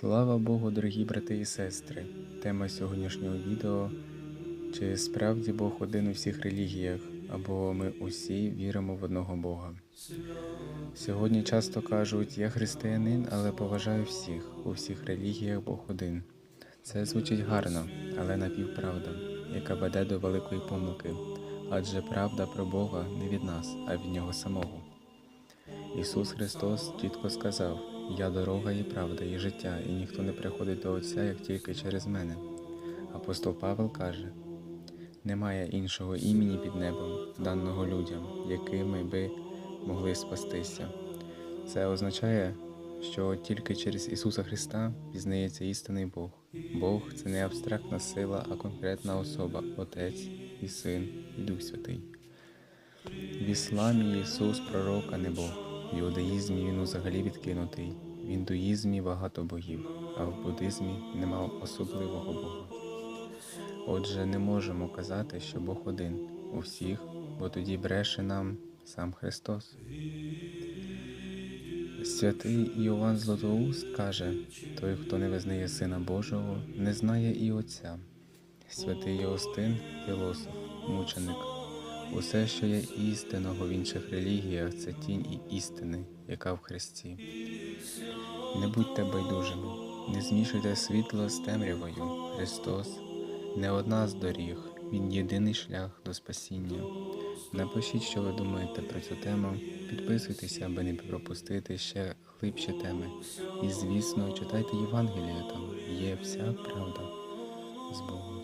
Слава Богу, дорогі брати і сестри! Тема сьогоднішнього відео чи справді Бог один у всіх релігіях, або ми усі віримо в одного Бога. Сьогодні часто кажуть, я християнин, але поважаю всіх, у всіх релігіях Бог один. Це звучить гарно, але напівправда, яка веде до великої помилки, адже правда про Бога не від нас, а від Нього самого. Ісус Христос чітко сказав: Я дорога і правда, і життя, і ніхто не приходить до Отця, як тільки через мене. Апостол Павел каже: немає іншого імені під небом, даного людям, якими би могли спастися. Це означає, що тільки через Ісуса Христа пізнається істинний Бог. Бог це не абстрактна сила, а конкретна особа, Отець і Син, і Дух Святий. В ісламі Ісус пророк, а не Бог. В іудаїзмі він взагалі відкинутий. В індуїзмі багато богів, а в буддизмі нема особливого Бога. Отже, не можемо казати, що Бог один у всіх, бо тоді бреше нам сам Христос. Святий Іоанн Златоуст каже: той, хто не визнає Сина Божого, не знає і Отця. Святий Йостин філософ, мученик. Усе, що є істинного в інших релігіях, це тінь і істини, яка в Христі. Не будьте байдужими, не змішуйте світло з темрявою. Христос не одна з доріг, Він єдиний шлях до спасіння. Напишіть, що ви думаєте про цю тему, підписуйтеся, аби не пропустити ще глибші теми. І, звісно, читайте Євангелія, там є вся правда з Богом.